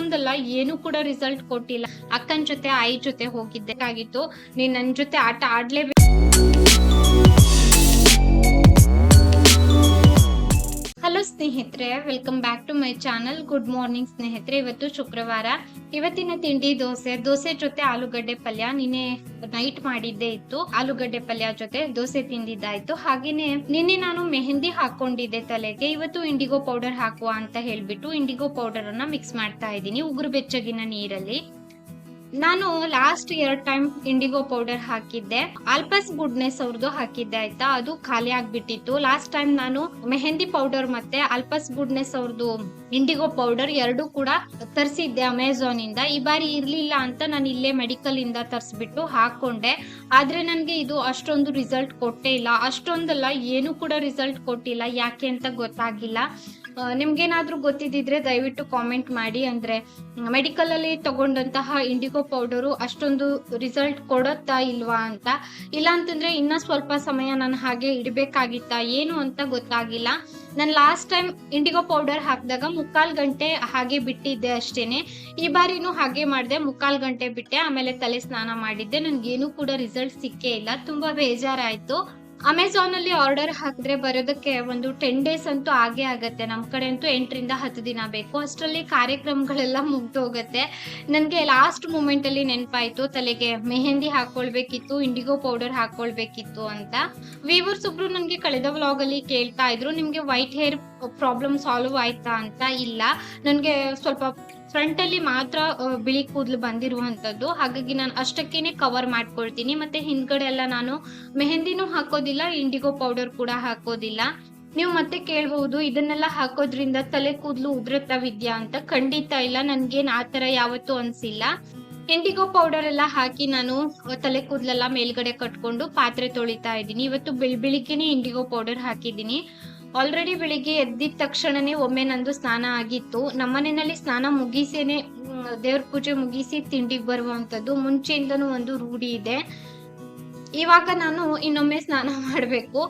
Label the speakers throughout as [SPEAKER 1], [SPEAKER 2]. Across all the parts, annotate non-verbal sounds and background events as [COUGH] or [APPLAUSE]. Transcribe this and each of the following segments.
[SPEAKER 1] ಅಷ್ಟೊಂದಲ್ಲ, ಏನು ಕೂಡ ರಿಸಲ್ಟ್ ಕೊಟ್ಟಿಲ್ಲ. ಅಕ್ಕನ ಜೊತೆ, ಆಯಿ ಜೊತೆ ಹೋಗಿದ್ದೆ ಆಗಿತ್ತು ನೀನ್ ನನ್ ಜೊತೆ ಆಟ ಆಡ್ಲೇಬೇಕು. ಸ್ನೇಹಿತರೆ welcome back to my channel good morning ಸ್ನೇಹಿತರೆ. ಇವತ್ತು ಶುಕ್ರವಾರ. ಇವತ್ತಿನ ತಿಂಡಿ ದೋಸೆ. ದೋಸೆ ಜೊತೆ ಆಲೂಗಡ್ಡೆ ಪಲ್ಯ. ನಿನ್ನೆ ನೈಟ್ ಮಾಡಿದ್ದೇ ಇತ್ತು. ಆಲೂಗಡ್ಡೆ ಪಲ್ಯ ಜೊತೆ ದೋಸೆ ತಿಂದಿದ್ದಾಯ್ತು. ಹಾಗೇನೆ ನಿನ್ನೆ ನಾನು ಮೆಹಂದಿ ಹಾಕೊಂಡಿದ್ದೆ ತಲೆಗೆ. ಇವತ್ತು ಇಂಡಿಗೋ ಪೌಡರ್ ಹಾಕುವ ಅಂತ ಹೇಳ್ಬಿಟ್ಟು ಇಂಡಿಗೋ ಪೌಡರ್ ಅನ್ನ ಮಿಕ್ಸ್ ಮಾಡ್ತಾ ಇದ್ದೀನಿ ಉಗುರು ಬೆಚ್ಚಗಿನ ನೀರಲ್ಲಿ. ನಾನು ಲಾಸ್ಟ್ ಎರಡ್ ಟೈಮ್ ಇಂಡಿಗೋ ಪೌಡರ್ ಹಾಕಿದ್ದೆ. ಆಲ್ಪಸ್ ಗುಡ್ನೆಸ್ ಅವ್ರದ್ದು ಹಾಕಿದ್ದೆ ಆಯ್ತಾ? ಅದು ಖಾಲಿ ಆಗ್ಬಿಟ್ಟಿತ್ತು. ಲಾಸ್ಟ್ ಟೈಮ್ ನಾನು ಮೆಹಂದಿ ಪೌಡರ್ ಮತ್ತೆ ಆಲ್ಪಸ್ ಗುಡ್ನೆಸ್ ಅವ್ರದ್ದು ಇಂಡಿಗೋ ಪೌಡರ್ ಎರಡು ಕೂಡ ತರಿಸಿದ್ದೆ ಅಮೆಝಾನ್ ಇಂದ. ಈ ಬಾರಿ ಇರ್ಲಿಲ್ಲ ಅಂತ ನಾನು ಇಲ್ಲೇ ಮೆಡಿಕಲ್ ಇಂದ ತರಿಸ್ಬಿಟ್ಟು ಹಾಕೊಂಡೆ. ಆದ್ರೆ ನನಗೆ ಇದು ಅಷ್ಟೊಂದು ರಿಸಲ್ಟ್ ಕೊಟ್ಟೇ ಇಲ್ಲ. ಅಷ್ಟೊಂದಲ್ಲ, ಏನು ಕೂಡ ರಿಸಲ್ಟ್ ಕೊಟ್ಟಿಲ್ಲ. ಯಾಕೆ ಅಂತ ಗೊತ್ತಾಗಿಲ್ಲ. ನಿಮ್ಗೇನಾದ್ರೂ ಗೊತ್ತಿದ್ದಿದ್ರೆ ದಯವಿಟ್ಟು ಕಾಮೆಂಟ್ ಮಾಡಿ. ಅಂದ್ರೆ ಮೆಡಿಕಲ್ ಅಲ್ಲಿ ತಗೊಂಡಂತಹ ಇಂಡಿಗೋ ಪೌಡರು ಅಷ್ಟೊಂದು ರಿಸಲ್ಟ್ ಕೊಡುತ್ತಾ ಇಲ್ವಾ ಅಂತ. ಇಲ್ಲ ಅಂತಂದ್ರೆ ಇನ್ನ ಸ್ವಲ್ಪ ಸಮಯ ನಾನು ಹಾಗೆ ಇಡಬೇಕಾಗಿತ್ತಾ, ಏನು ಅಂತ ಗೊತ್ತಾಗಿಲ್ಲ. ನಾನು ಲಾಸ್ಟ್ ಟೈಮ್ ಇಂಡಿಗೋ ಪೌಡರ್ ಹಾಕಿದಾಗ ಮುಕ್ಕಾಲ್ ಗಂಟೆ ಹಾಗೆ ಬಿಟ್ಟಿದ್ದೆ ಅಷ್ಟೇನೆ. ಈ ಬಾರಿನೂ ಹಾಗೆ ಮಾಡಿದೆ, ಮುಕ್ಕಾಲ್ ಗಂಟೆ ಬಿಟ್ಟೆ, ಆಮೇಲೆ ತಲೆ ಸ್ನಾನ ಮಾಡಿದ್ದೆ. ಏನು ಕೂಡ ರಿಸಲ್ಟ್ ಸಿಕ್ಕೇ ಇಲ್ಲ. ತುಂಬಾ ಬೇಜಾರಾಯ್ತು. ಅಮೆಝಾನ್ ಅಲ್ಲಿ ಆರ್ಡರ್ ಹಾಕಿದ್ರೆ ಬರೋದಕ್ಕೆ ಒಂದು ಟೆನ್ ಡೇಸ್ ಅಂತೂ ಆಗೇ ಆಗುತ್ತೆ. ನಮ್ಮ ಕಡೆ ಅಂತೂ ಎಂಟರಿಂದ ಹತ್ತು ದಿನ ಬೇಕು. ಅಷ್ಟರಲ್ಲಿ ಕಾರ್ಯಕ್ರಮಗಳೆಲ್ಲ ಮುಗ್ದು ಹೋಗುತ್ತೆ. ನನಗೆ ಲಾಸ್ಟ್ ಮೂಮೆಂಟ್ ಅಲ್ಲಿ ನೆನಪಾಯ್ತು. ತಲೆಗೆ ಮೆಹಂದಿ ಹಾಕೊಳ್ಬೇಕಿತ್ತು ಇಂಡಿಗೋ ಪೌಡರ್ ಹಾಕೊಳ್ಬೇಕಿತ್ತು ಅಂತ. ವೀವರ್ಸ್ ಒಬ್ರು ನನಗೆ ಕಳೆದ ವ್ಲಾಗ್ ಅಲ್ಲಿ ಕೇಳ್ತಾ ಇದ್ರು, ನಿಮ್ಗೆ ವೈಟ್ ಹೇರ್ ಪ್ರಾಬ್ಲಮ್ ಸಾಲ್ವ್ ಆಯ್ತಾ? ಅಂತ. ಇಲ್ಲ. ನನಗೆ ಸ್ವಲ್ಪ ಫ್ರಂಟ್ ಅಲ್ಲಿ ಮಾತ್ರ ಬಿಳಿ ಕೂದಲು ಬಂದಿರುವಂತದ್ದು ಹಾಗಾಗಿ ನಾನು ಅಷ್ಟಕ್ಕೇನೆ ಕವರ್ ಮಾಡ್ಕೊಳ್ತೀನಿ. ಮತ್ತೆ ಹಿಂದ್ಗಡೆ ಎಲ್ಲ ನಾನು ಮೆಹಂದಿನೂ ಹಾಕೋದಿಲ್ಲ ಇಂಡಿಗೋ ಪೌಡರ್ ಕೂಡ ಹಾಕೋದಿಲ್ಲ. ನೀವು ಮತ್ತೆ ಕೇಳಬಹುದು, ಇದನ್ನೆಲ್ಲ ಹಾಕೋದ್ರಿಂದ ತಲೆ ಕೂದಲು ಉದುರುತ್ತವಿದ್ಯಾ ಅಂತ. ಖಂಡಿತ ಇಲ್ಲ, ನನ್ಗೇನ್ ಆತರ ಯಾವತ್ತೂ ಅನ್ಸಿಲ್ಲ. ಇಂಡಿಗೋ ಪೌಡರ್ ಎಲ್ಲ ಹಾಕಿ ನಾನು ತಲೆ ಕೂದಲೆಲ್ಲ ಮೇಲ್ಗಡೆ ಕಟ್ಕೊಂಡು ಪಾತ್ರೆ ತೊಳಿತಾ ಇದ್ದೀನಿ. ಇವತ್ತು ಬೆಳ್, ಬೆಳಿಗ್ಗೆನೆ ಇಂಡಿಗೋ ಪೌಡರ್ ಹಾಕಿದ್ದೀನಿ. ಆಲ್ರೆಡಿ ಬೆಳಿಗ್ಗೆ ಎದ್ದಿದ ತಕ್ಷಣನೇ ಒಮ್ಮೆ ನಂದು ಸ್ನಾನ ಆಗಿತ್ತು. ನಮ್ಮನೆಯಲ್ಲಿ ಸ್ನಾನ ಮುಗಿಸೇನೆ ದೇವ್ರ ಪೂಜೆ ಮುಗಿಸಿ ತಿಂಡಿಗೆ ಬರುವಂತದ್ದು. ಮುಂಚೆಯಿಂದನೂ ಒಂದು ರೂಢಿ ಇದೆ. ಇವಾಗ ನಾನು ಇನ್ನೊಮ್ಮೆ ಸ್ನಾನ [LAUGHS] ಮಾಡಬೇಕು.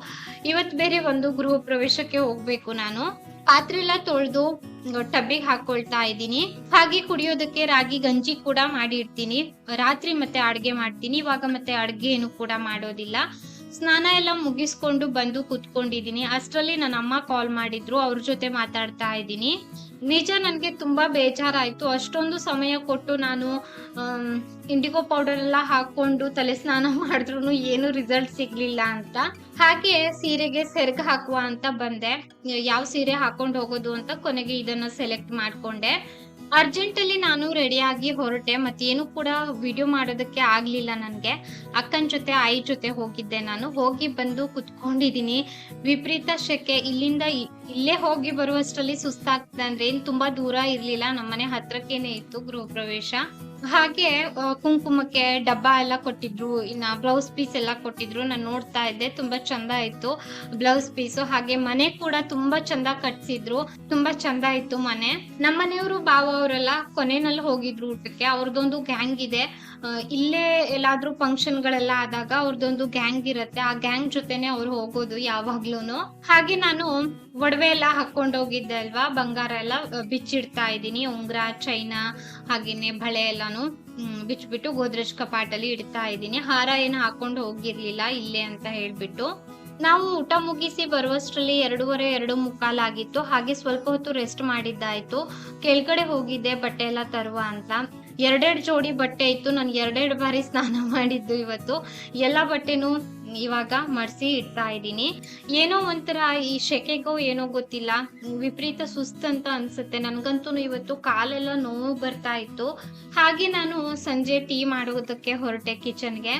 [SPEAKER 1] ಇವತ್ತು ಬೇರೆ ಒಂದು ಗೃಹ ಪ್ರವೇಶಕ್ಕೆ ಹೋಗ್ಬೇಕು ನಾನು. ಪಾತ್ರೆ ಎಲ್ಲ ತೊಳೆದು ಟಬ್ಬಿಗೆ ಹಾಕೊಳ್ತಾ ಇದ್ದೀನಿ. ಹಾಗೆ ಕುಡಿಯೋದಕ್ಕೆ ರಾಗಿ, ಗಂಜಿ ಕೂಡ ಮಾಡಿ ಇಡ್ತೀನಿ ರಾತ್ರಿ ಮತ್ತೆ ಅಡ್ಗೆ ಮಾಡ್ತೀನಿ. ಇವಾಗ ಮತ್ತೆ ಅಡ್ಗೆ ಏನು ಕೂಡ ಮಾಡೋದಿಲ್ಲ. ಸ್ನಾನ ಎಲ್ಲ ಮುಗಿಸ್ಕೊಂಡು ಬಂದು ಕುತ್ಕೊಂಡಿದ್ದೀನಿ. ಅಷ್ಟರಲ್ಲಿ ನನ್ನ ಅಮ್ಮ ಕಾಲ್ ಮಾಡಿದ್ರು. ಅವ್ರ ಜೊತೆ ಮಾತಾಡ್ತಾ ಇದ್ದೀನಿ. ನಿಜ ನನಗೆ ತುಂಬಾ ಬೇಜಾರಾಯ್ತು. ಅಷ್ಟೊಂದು ಸಮಯ ಕೊಟ್ಟು ನಾನು ಇಂಡಿಗೋ ಪೌಡರ್ ಎಲ್ಲ ಹಾಕೊಂಡು ತಲೆ ಸ್ನಾನ [LAUGHS] ಮಾಡಿದ್ರು ಏನು ರಿಸಲ್ಟ್ ಸಿಗ್ಲಿಲ್ಲ ಅಂತ. ಹಾಗೆ ಸೀರೆಗೆ ಸೆರ್ಗ್ ಹಾಕುವ ಅಂತ ಬಂದೆ. ಯಾವ ಸೀರೆ ಹಾಕೊಂಡು ಹೋಗೋದು ಅಂತ ಕೊನೆಗೆ ಇದನ್ನ ಸೆಲೆಕ್ಟ್ ಮಾಡ್ಕೊಂಡೆ. ಅರ್ಜೆಂಟ್ ಅಲ್ಲಿ ನಾನು ರೆಡಿಯಾಗಿ ಹೊರಟೆ ಮತ್ತೇನು ಕೂಡ ವಿಡಿಯೋ ಮಾಡೋದಕ್ಕೆ ಆಗಲಿಲ್ಲ ನನಗೆ. ಅಕ್ಕನ ಜೊತೆ ಆಯಿ ಜೊತೆ ಹೋಗಿದ್ದೆ ನಾನು. ಹೋಗಿ ಬಂದು ಕುತ್ಕೊಂಡಿದ್ದೀನಿ. ವಿಪರೀತ ಶೆಕೆ. ಇಲ್ಲಿಂದ ಇಲ್ಲೇ ಹೋಗಿ ಬರುವಷ್ಟರಲ್ಲಿ ಸುಸ್ತಾಗ್ತದೆ ಅಂದ್ರೆ ಏನು ತುಂಬಾ ದೂರ ಇರಲಿಲ್ಲ. ನಮ್ಮನೆ ಹತ್ರಕ್ಕೇನೆ ಇತ್ತು ಗೃಹ ಪ್ರವೇಶ. ಹಾಗೆ ಕುಂಕುಮಕ್ಕೆ ಡಬ್ಬ ಎಲ್ಲ ಕೊಟ್ಟಿದ್ರು, ಇನ್ನ ಬ್ಲೌಸ್ ಪೀಸ್ ಎಲ್ಲ ಕೊಟ್ಟಿದ್ರು, ನಾನು ನೋಡ್ತಾ ಇದ್ದೆ, ತುಂಬಾ ಚಂದ ಇತ್ತು ಬ್ಲೌಸ್ ಪೀಸ್ ಹಾಗೆ ಮನೆ ಕೂಡ ತುಂಬಾ ಚಂದ ಕಟ್ಸಿದ್ರು, ತುಂಬಾ ಚಂದ ಇತ್ತು ಮನೆ. ನಮ್ಮನೆಯವರು ಬಾವ ಅವರೆಲ್ಲ ಕೊನೆನಲ್ಲಿ ಹೋಗಿದ್ರು ಊಟಕ್ಕೆ. ಅವ್ರದ್ದೊಂದು ಗ್ಯಾಂಗ್ ಇದೆ. ಇಲ್ಲೇ ಎಲ್ಲಾದ್ರೂ ಫಂಕ್ಷನ್ ಗಳೆಲ್ಲ ಆದಾಗ ಅವ್ರದ್ದೊಂದು ಗ್ಯಾಂಗ್ ಇರತ್ತೆ. ಆ ಗ್ಯಾಂಗ್ ಜೊತೆನೆ ಅವ್ರು ಹೋಗೋದು ಯಾವಾಗ್ಲೂನು. ಹಾಗೆ ನಾನು ಒಡವೆ ಎಲ್ಲ ಹಾಕೊಂಡೋಗಿದ್ದೆ ಅಲ್ವಾ? ಬಂಗಾರ ಎಲ್ಲ ಬಿಚ್ಚಿಡ್ತಾ ಇದ್ದೀನಿ. ಉಂಗ್ರ, ಚೈನಾ, ಹಾಗೇನೆ ಬಳೆ ಎಲ್ಲಾನು ಬಿಚ್ಚಿಬಿಟ್ಟು ಗೋದ್ರೇಜ್ ಕಪಾಟಲ್ಲಿ ಇಡ್ತಾ ಇದ್ದೀನಿ. ಹಾರ ಏನು ಹಾಕೊಂಡು ಹೋಗಿರ್ಲಿಲ್ಲ ಇಲ್ಲೇ ಅಂತ ಹೇಳ್ಬಿಟ್ಟು. ನಾವು ಊಟ ಮುಗಿಸಿ ಬರುವಷ್ಟರಲ್ಲಿ ಎರಡೂವರೆ, ಎರಡು ಮುಕ್ಕಾಲ್ ಆಗಿತ್ತು. ಹಾಗೆ ಸ್ವಲ್ಪ ಹೊತ್ತು ರೆಸ್ಟ್ ಮಾಡಿದ್ದಾಯ್ತು. ಕೆಳಗಡೆ ಹೋಗಿದ್ದೆ ಬಟ್ಟೆ ಎಲ್ಲ ತರುವ ಅಂತ. ಎರಡೆರಡು ಜೋಡಿ ಬಟ್ಟೆ ಇತ್ತು. ನಾನು ಎರಡೆರಡು ಬಾರಿ ಸ್ನಾನ ಮಾಡಿದ್ದು ಇವತ್ತು. ಎಲ್ಲ ಬಟ್ಟೆನೂ ಇವಾಗ ಮಡಿಸಿ ಇಡ್ತಾ ಇದ್ದೀನಿ. ಏನೋ ಒಂಥರ ಈ ಶೆಕೆಗೋ ಏನೋ ಗೊತ್ತಿಲ್ಲ. ವಿಪರೀತ ಸುಸ್ತಂತ ಅನ್ಸುತ್ತೆ. ನನ್ಗಂತೂ ಇವತ್ತು ಕಾಲೆಲ್ಲ ನೋವು ಬರ್ತಾ ಇತ್ತು. ಹಾಗೆ ನಾನು ಸಂಜೆ ಟೀ ಮಾಡೋದಕ್ಕೆ ಹೊರಟೆ ಕಿಚನ್ಗೆ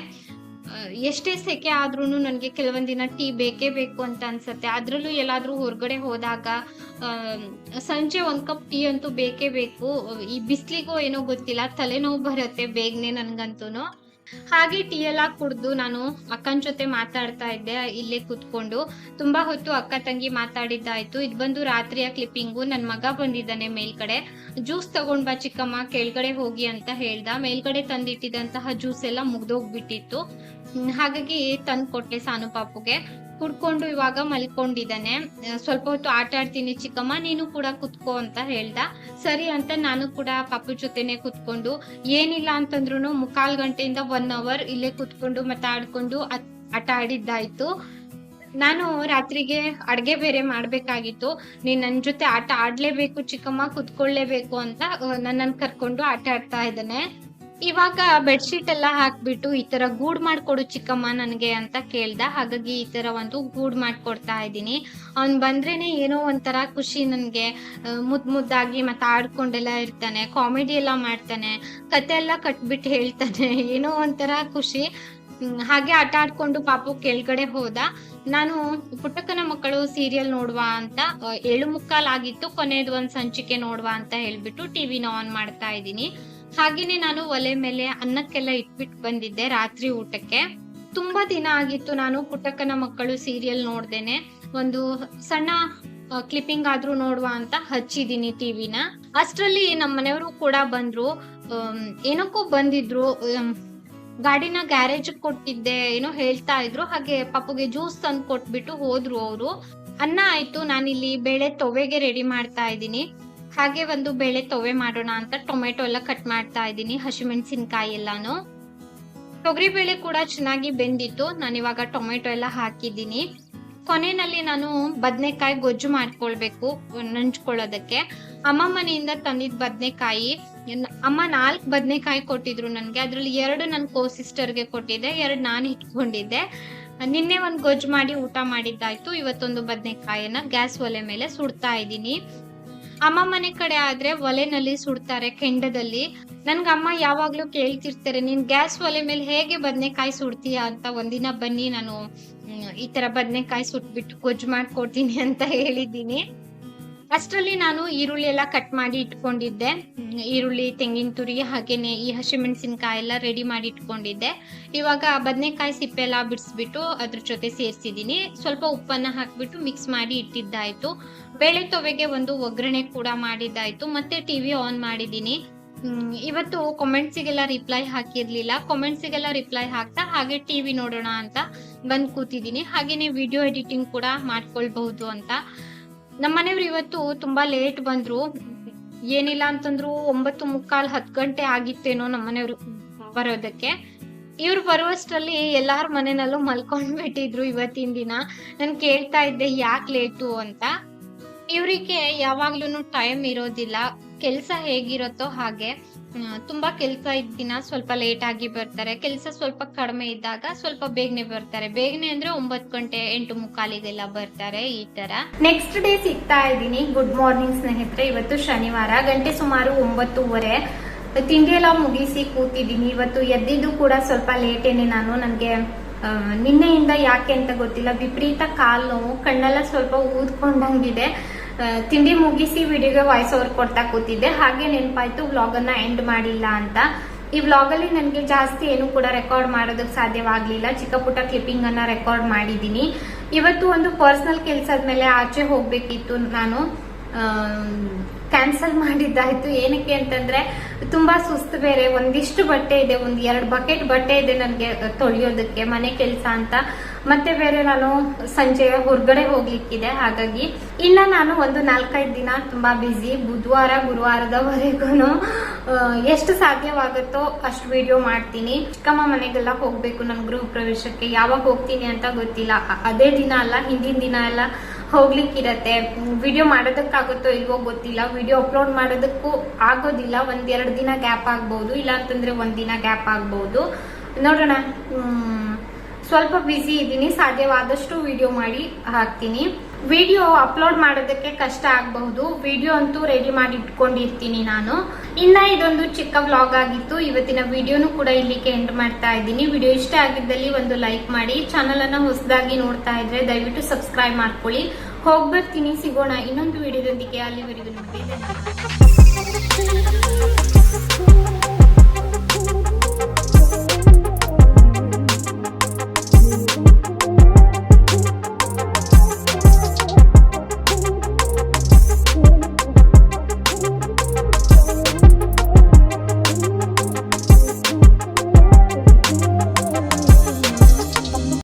[SPEAKER 1] ಎಷ್ಟೇ ಸೆಕೆ ಆದ್ರೂ ನನಗೆ ದಿನ ಟೀ ಬೇಕೇ ಬೇಕು ಅಂತ ಅನ್ಸುತ್ತೆ. ಅದರಲ್ಲೂ ಎಲ್ಲಾದ್ರೂ ಹೊರಗಡೆ ಹೋದಾಗ ಸಂಜೆ ಒಂದು ಕಪ್ ಟೀ ಅಂತೂ ಬೇಕೇ ಬೇಕು. ಈ ಬಿಸ್ಲಿಗೋ ಏನೋ ಗೊತ್ತಿಲ್ಲ, ತಲೆನೋವು ಬರುತ್ತೆ ಬೇಗನೆ ನನ್ಗಂತೂನು. ಹಾಗೆ ಟೀ ಎಲ್ಲ ಕುಡ್ದು ನಾನು ಅಕ್ಕನ ಜೊತೆ ಮಾತಾಡ್ತಾ ಇದ್ದೆ, ಇಲ್ಲೇ ಕುತ್ಕೊಂಡು. ತುಂಬಾ ಹೊತ್ತು ಅಕ್ಕ ತಂಗಿ ಮಾತಾಡಿದ್ದಾಯ್ತು. ಇದು ಬಂದು ರಾತ್ರಿಯ ಕ್ಲಿಪ್ಪಿಂಗು ನನ್ ಮಗ ಬಂದಿದ್ದಾನೆ ಮೇಲ್ಗಡೆ. ಜ್ಯೂಸ್ ತಗೊಂಡ್ ಬಾ ಚಿಕ್ಕಮ್ಮ, ಕೆಳಗಡೆ ಹೋಗಿ ಅಂತ ಹೇಳ್ದ. ಮೇಲ್ಗಡೆ ತಂದಿಟ್ಟಿದಂತಹ ಜ್ಯೂಸ್ ಎಲ್ಲ ಮುಗ್ದೋಗ್ಬಿಟ್ಟಿತ್ತು. ಹಾಗಾಗಿ ತಂದ್ ಕೊಟ್ಟೆ ಸಾನು ಪಾಪುಗೆ ಕುಡ್ಕೊಂಡು ಇವಾಗ ಮಲ್ಕೊಂಡಿದ್ದಾನೆ. ಸ್ವಲ್ಪ ಹೊತ್ತು ಆಟ ಆಡ್ತೀನಿ ಚಿಕ್ಕಮ್ಮ, ನೀನು ಕೂಡ ಕುತ್ಕೋ ಅಂತ ಹೇಳ್ದ. ಸರಿ ಅಂತ ನಾನು ಕೂಡ ಪಾಪು ಜೊತೆನೆ ಕುತ್ಕೊಂಡು, ಏನಿಲ್ಲ ಅಂತಂದ್ರು ಮುಕ್ಕಾಲ್ ಗಂಟೆಯಿಂದ ಒನ್ ಅವರ್ ಇಲ್ಲೇ ಕುತ್ಕೊಂಡು ಮತ್ತೆ ಆಡ್ಕೊಂಡು ಆಟ ಆಡಿದ್ದಾಯ್ತು. ನಾನು ರಾತ್ರಿಗೆ ಅಡ್ಗೆ ಬೇರೆ ಮಾಡ್ಬೇಕಾಗಿತ್ತು. ನೀನ್ ನನ್ ಜೊತೆ ಆಟ ಆಡ್ಲೇಬೇಕು ಚಿಕ್ಕಮ್ಮ, ಕುತ್ಕೊಳ್ಳೇಬೇಕು ಅಂತ ನನ್ನನ್ನು ಕರ್ಕೊಂಡು ಆಟ ಆಡ್ತಾ ಇದ್ದಾನೆ. ಇವಾಗ ಬೆಡ್ಶೀಟ್ ಎಲ್ಲ ಹಾಕ್ಬಿಟ್ಟು ಈ ತರ ಗೂಡ್ ಮಾಡ್ಕೊಡು ಚಿಕ್ಕಮ್ಮ ನನಗೆ ಅಂತ ಕೇಳ್ದ. ಹಾಗಾಗಿ ಈ ತರ ಒಂದು ಗೂಡ್ ಮಾಡ್ಕೊಡ್ತಾ ಇದ್ದೀನಿ. ಅವ್ನ್ ಬಂದ್ರೇನೆ ಏನೋ ಒಂಥರ ಖುಷಿ ನನ್ಗೆ. ಮುದ್ ಮುದ್ದಾಗಿ ಮತ್ತೆ ಆಡ್ಕೊಂಡೆಲ್ಲ ಇರ್ತಾನೆ ಕಾಮಿಡಿ ಎಲ್ಲ ಮಾಡ್ತಾನೆ, ಕತೆ ಎಲ್ಲ ಕಟ್ಬಿಟ್ಟು ಹೇಳ್ತಾನೆ. [LAUGHS] ಏನೋ ಒಂಥರ ಖುಷಿ. ಹಾಗೆ ಆಟ ಆಡ್ಕೊಂಡು ಪಾಪು ಕೆಳಗಡೆ ಹೋದ. ನಾನು ಪುಟ್ಟಕ್ಕನ ಮಕ್ಕಳು ಸೀರಿಯಲ್ ನೋಡುವ ಅಂತ ಏಳು ಮುಕ್ಕಾಲ್ ಆಗಿತ್ತು. ಕೊನೆಯದು ಒಂದ್ ಸಂಚಿಕೆ ನೋಡುವ ಅಂತ ಹೇಳ್ಬಿಟ್ಟು ಟಿವಿನ ಆನ್ ಮಾಡ್ತಾ ಇದ್ದೀನಿ. ಹಾಗೇನೆ ನಾನು ಒಲೆ ಮೇಲೆ ಅನ್ನಕ್ಕೆಲ್ಲ ಇಟ್ಬಿಟ್ಟು ಬಂದಿದ್ದೆ ರಾತ್ರಿ ಊಟಕ್ಕೆ. ತುಂಬಾ ದಿನ ಆಗಿತ್ತು ನಾನು ಪುಟ್ಟಕ್ಕನ ಮಕ್ಕಳು ಸೀರಿಯಲ್ ನೋಡ್ದೇನೆ. ಒಂದು ಸಣ್ಣ ಕ್ಲಿಪ್ಪಿಂಗ್ ಆದ್ರೂ ನೋಡುವ ಅಂತ ಹಚ್ಚಿದೀನಿ ಟಿವಿನ. ಅಷ್ಟರಲ್ಲಿ ನಮ್ಮ ಮನೆಯವರು ಕೂಡ ಬಂದ್ರು. ಏನಕ್ಕೂ ಬಂದಿದ್ರು. ಗಾಡಿನ ಗ್ಯಾರೇಜ್ ಕೊಟ್ಟಿದ್ದೆ, ಏನೋ ಹೇಳ್ತಾ ಇದ್ರು. ಹಾಗೆ ಪಾಪುಗೆ ಜ್ಯೂಸ್ ತಂದು ಕೊಟ್ಬಿಟ್ಟು ಹೋದ್ರು ಅವರು. ಅನ್ನ ಆಯ್ತು, ನಾನಿಲ್ಲಿ ಬೇಳೆ ತೊವೆಗೆ ರೆಡಿ ಮಾಡ್ತಾ ಇದ್ದೀನಿ. ಹಾಗೆ ಒಂದು ಬೇಳೆ ತೊವೆ ಮಾಡೋಣ ಅಂತ ಟೊಮೆಟೊ ಎಲ್ಲ ಕಟ್ ಮಾಡ್ತಾ ಇದ್ದೀನಿ, ಹಸಿಮೆಣಸಿನ್ಕಾಯಿ ಎಲ್ಲಾನು. ತೊಗರಿ ಬೇಳೆ ಕೂಡ ಚೆನ್ನಾಗಿ ಬೆಂದಿತ್ತು, ನಾನು ಇವಾಗ ಟೊಮೆಟೊ ಎಲ್ಲ ಹಾಕಿದ್ದೀನಿ. ಕೊನೆಯಲ್ಲಿ ನಾನು ಬದನೆಕಾಯಿ ಗೊಜ್ಜು ಮಾಡ್ಕೊಳ್ಬೇಕು, ನಂಚ್ಕೊಳ್ಳೋದಕ್ಕೆ. ಅಮ್ಮ ಮನೆಯಿಂದ ತಂದಿದ್ ಬದನೆಕಾಯಿ ಅಮ್ಮ ನಾಲ್ಕು ಬದನೆಕಾಯಿ ಕೊಟ್ಟಿದ್ರು ನನಗೆ, ಅದರಲ್ಲಿ ಎರಡು ನನ್ನ ಕೋ ಸಿಸ್ಟರ್ಗೆ ಕೊಟ್ಟಿದ್ದೆ, ಎರಡು ನಾನು ಇಟ್ಕೊಂಡಿದ್ದೆ. ನಿನ್ನೆ ಒಂದು ಗೊಜ್ಜು ಮಾಡಿ ಊಟ ಮಾಡಿದ್ದಾಯ್ತು, ಇವತ್ತೊಂದು ಬದನೆಕಾಯಿನ ಗ್ಯಾಸ್ ಒಲೆ ಮೇಲೆ ಸುಡ್ತಾ ಇದ್ದೀನಿ. ಅಮ್ಮ ಮನೆ ಕಡೆ ಆದ್ರೆ ಒಲೆನಲ್ಲಿ ಸುಡ್ತಾರೆ ಕೆಂಡದಲ್ಲಿ. ನನ್ಗ ಅಮ್ಮ ಯಾವಾಗ್ಲೂ ಕೇಳ್ತಿರ್ತಾರೆ, ನೀನ್ ಗ್ಯಾಸ್ ಒಲೆ ಮೇಲೆ ಹೇಗೆ ಬದನೆಕಾಯಿ ಸುಡ್ತೀಯ ಅಂತ ಒಂದಿನ ಬನ್ನಿ ನಾನು ಈ ತರ ಬದನೆಕಾಯಿ ಸುಟ್ಬಿಟ್ಟು ಗೊಜ್ಜು ಮಾಡ್ಕೊಡ್ತೀನಿ ಅಂತ ಹೇಳಿದ್ದೀನಿ. ಅಷ್ಟರಲ್ಲಿ ನಾನು ಈರುಳ್ಳಿ ಎಲ್ಲ ಕಟ್ ಮಾಡಿ ಇಟ್ಕೊಂಡಿದ್ದೆ. ಈರುಳ್ಳಿ, ತೆಂಗಿನ ತುರಿ, ಹಾಗೇನೆ ಈ ಹಸಿಮೆಣಸಿನ್ಕಾಯಿ ಎಲ್ಲ ರೆಡಿ ಮಾಡಿ ಇಟ್ಕೊಂಡಿದ್ದೆ. ಇವಾಗ ಬದನೆಕಾಯಿ ಸಿಪ್ಪೆ ಎಲ್ಲ ಬಿಡಿಸ್ಬಿಟ್ಟು ಅದ್ರ ಜೊತೆ ಸೇರಿಸಿದ್ದೀನಿ. ಸ್ವಲ್ಪ ಉಪ್ಪನ್ನ ಹಾಕ್ಬಿಟ್ಟು ಮಿಕ್ಸ್ ಮಾಡಿ ಇಟ್ಟಿದ್ದಾಯ್ತು. ಬೇಳೆ ತೊವೆಗೆ ಒಂದು ಒಗ್ಗರಣೆ ಕೂಡ ಮಾಡಿದ್ದಾಯಿತು. ಮತ್ತೆ ಟಿವಿ ಆನ್ ಮಾಡಿದ್ದೀನಿ. ಇವತ್ತು ಕಾಮೆಂಟ್ಸಿಗೆಲ್ಲ ರಿಪ್ಲೈ ಹಾಕಿರ್ಲಿಲ್ಲ. ಕಾಮೆಂಟ್ಸಿಗೆಲ್ಲ ರಿಪ್ಲೈ ಹಾಕ್ತಾ ಹಾಗೆ ಟಿ ವಿ ನೋಡೋಣ ಅಂತ ಬಂದು ಕೂತಿದ್ದೀನಿ. ಹಾಗೇನೆ ವಿಡಿಯೋ ಎಡಿಟಿಂಗ್ ಕೂಡ ಮಾಡ್ಕೊಳ್ಬಹುದು ಅಂತ. ನಮ್ಮ ಮನೆಯವ್ರು ಇವತ್ತು ತುಂಬಾ ಲೇಟ್ ಬಂದ್ರು. ಏನಿಲ್ಲ ಅಂತಂದ್ರು ಒಂಬತ್ತು ಮುಕ್ಕಾಲ್ ಹತ್ತು ಗಂಟೆ ಆಗಿತ್ತೇನೋ ನಮ್ಮ ಮನೆಯವ್ರು ಬರೋದಕ್ಕೆ. ಇವ್ರು ಬರುವಷ್ಟರಲ್ಲಿ ಎಲ್ಲಾರ ಮನೆಯಲ್ಲೂ ಮಲ್ಕೊಂಡ್ಬಿಟ್ಟಿದ್ರು ಇವತ್ತಿನ ದಿನ. ನಾನು ಕೇಳ್ತಾ ಇದ್ದೆ ಯಾಕೆ ಲೇಟು ಅಂತ. ಇವರಿಗೆ ಯಾವಾಗ್ಲೂ ಟೈಮ್ ಇರೋದಿಲ್ಲ. ಕೆಲಸ ಹೇಗಿರುತ್ತೋ ಹಾಗೆ ತುಂಬಾ ಕೆಲಸ ಇದ್ದ ದಿನ ಸ್ವಲ್ಪ ಲೇಟ್ ಆಗಿ ಬರ್ತಾರೆ. ಕೆಲಸ ಸ್ವಲ್ಪ ಕಡಿಮೆ ಇದ್ದಾಗ ಸ್ವಲ್ಪ ಬೇಗನೆ ಬರ್ತಾರೆ. ಬೇಗನೆ ಅಂದ್ರೆ ಒಂಬತ್ತು ಗಂಟೆ, ಎಂಟು ಮುಕ್ಕಾಲಿಗೆಲ್ಲ ಬರ್ತಾರೆ ಈ ತರ ನೆಕ್ಸ್ಟ್ ಡೇ ಸಿಗ್ತಾ ಇದ್ದೀನಿ. ಗುಡ್ ಮಾರ್ನಿಂಗ್ ಸ್ನೇಹಿತರೆ. ಇವತ್ತು ಶನಿವಾರ. ಗಂಟೆ ಸುಮಾರು ಒಂಬತ್ತೂವರೆ. ತಿಂಡಿ ಎಲ್ಲ ಮುಗಿಸಿ ಕೂತಿದ್ದೀನಿ. ಇವತ್ತು ಎದ್ದಿದ್ದು ಕೂಡ ಸ್ವಲ್ಪ ಲೇಟೇನೆ ನಾನು. ನನಗೆ ನಿನ್ನೆಯಿಂದ ಯಾಕೆ ಅಂತ ಗೊತ್ತಿಲ್ಲ. ವಿಪರೀತ ಕಾಲು ನೋವು. ಕಣ್ಣೆಲ್ಲ ಸ್ವಲ್ಪ ಊದ್ಕೊಂಡಂಗಿದೆ. ತಿಂಡಿ ಮುಗಿಸಿ ವಿಡಿಯೋಗೆ ವಾಯ್ಸ್ ಓವರ್ ಕೊಡ್ತಾ ಕೂತಿದ್ದೆ. ಹಾಗೆ ನೆನಪಾಯ್ತು ವ್ಲಾಗ್ ಅನ್ನ ಎಂಡ್ ಮಾಡಿಲ್ಲ ಅಂತ. ಈ ವ್ಲಾಗ್ ಅಲ್ಲಿ ನನಗೆ ಜಾಸ್ತಿ ಏನು ಕೂಡ ರೆಕಾರ್ಡ್ ಮಾಡೋದಕ್ಕೆ ಸಾಧ್ಯವಾಗಲಿಲ್ಲ. ಚಿಕ್ಕ ಪುಟ್ಟ ಕ್ಲಿಪ್ಪಿಂಗ್ ಅನ್ನ ರೆಕಾರ್ಡ್ ಮಾಡಿದ್ದೀನಿ. ಇವತ್ತು ಒಂದು ಪರ್ಸನಲ್ ಕೆಲಸದ ಮೇಲೆ ಆಚೆ ಹೋಗ್ಬೇಕಿತ್ತು ನಾನು. ಕ್ಯಾನ್ಸಲ್ ಮಾಡಿದ್ದಾಯ್ತು. ಏನಕ್ಕೆ ಅಂತಂದ್ರೆ ತುಂಬಾ ಸುಸ್ತು ಬೇರೆ. ಒಂದಿಷ್ಟು ಬಟ್ಟೆ ಇದೆ, ಒಂದ್ ಎರಡು ಬಕೆಟ್ ಬಟ್ಟೆ ಇದೆ ನನಗೆ ತೊಳೆಯೋದಕ್ಕೆ, ಮನೆ ಕೆಲಸ ಅಂತ. ಮತ್ತೆ ಬೇರೆ ನಾನು ಸಂಜೆ ಹೊರಗಡೆ ಹೋಗ್ಲಿಕ್ಕಿದೆ. ಹಾಗಾಗಿ ಇನ್ನ ನಾನು ಒಂದು ನಾಲ್ಕೈದು ದಿನ ತುಂಬಾ ಬ್ಯುಸಿ ಬುಧವಾರ ಗುರುವಾರದವರೆಗೂ ಎಷ್ಟು ಸಾಧ್ಯವಾಗುತ್ತೋ ಅಷ್ಟು ವಿಡಿಯೋ ಮಾಡ್ತೀನಿ. ಚಿಕ್ಕಮ್ಮ ಮನೆಗೆಲ್ಲ ಹೋಗ್ಬೇಕು ನನ್ನ ಗೃಹ ಪ್ರವೇಶಕ್ಕೆ. ಯಾವಾಗ ಹೋಗ್ತೀನಿ ಅಂತ ಗೊತ್ತಿಲ್ಲ. ಅದೇ ದಿನ ಅಲ್ಲ, ಹಿಂದಿನ ದಿನ ಎಲ್ಲ ಹೋಗ್ಲಿಕ್ಕಿರತ್ತೆ. ವಿಡಿಯೋ ಮಾಡೋದಕ್ಕಾಗುತ್ತೋ ಇಲ್ವೋ ಗೊತ್ತಿಲ್ಲ. ವಿಡಿಯೋ ಅಪ್ಲೋಡ್ ಮಾಡೋದಕ್ಕೂ ಆಗೋದಿಲ್ಲ. ಒಂದೆರಡು ದಿನ ಗ್ಯಾಪ್ ಆಗ್ಬಹುದು ಇಲ್ಲ ಅಂತಂದ್ರೆ ಒಂದ್ ದಿನ ಗ್ಯಾಪ್ ಆಗ್ಬಹುದು ನೋಡೋಣ. ಸ್ವಲ್ಪ ಬ್ಯುಸಿ ಇದ್ದೀನಿ, ಸಾಧ್ಯವಾದಷ್ಟು ವಿಡಿಯೋ ಮಾಡಿ ಹಾಕ್ತೀನಿ. ವಿಡಿಯೋ ಅಪ್ಲೋಡ್ ಮಾಡೋದಕ್ಕೆ ಕಷ್ಟ ಆಗಬಹುದು. ವಿಡಿಯೋ ಅಂತೂ ರೆಡಿ ಮಾಡಿ ಇಟ್ಕೊಂಡಿರ್ತೀನಿ ನಾನು. ಇನ್ನ ಇದೊಂದು ಚಿಕ್ಕ ವ್ಲಾಗ್ ಆಗಿತ್ತು. ಇವತ್ತಿನ ವಿಡಿಯೋನು ಕೂಡ ಇಲ್ಲಿಗೆ ಎಂಡ್ ಮಾಡ್ತಾ ಇದ್ದೀನಿ. ವಿಡಿಯೋ ಇಷ್ಟ ಆಗಿದ್ದಲ್ಲಿ ಒಂದು ಲೈಕ್ ಮಾಡಿ. ಚಾನಲ್ ಅನ್ನ ಹೊಸದಾಗಿ ನೋಡ್ತಾ ಇದ್ರೆ ದಯವಿಟ್ಟು ಸಬ್ಸ್ಕ್ರೈಬ್ ಮಾಡ್ಕೊಳ್ಳಿ. ಹೋಗ್ಬರ್ತೀನಿ. ಸಿಗೋಣ ಇನ್ನೊಂದು ವಿಡಿಯೋದೊಂದಿಗೆ ಅಲ್ಲಿವರೆಗೂ ಧನ್ಯವಾದ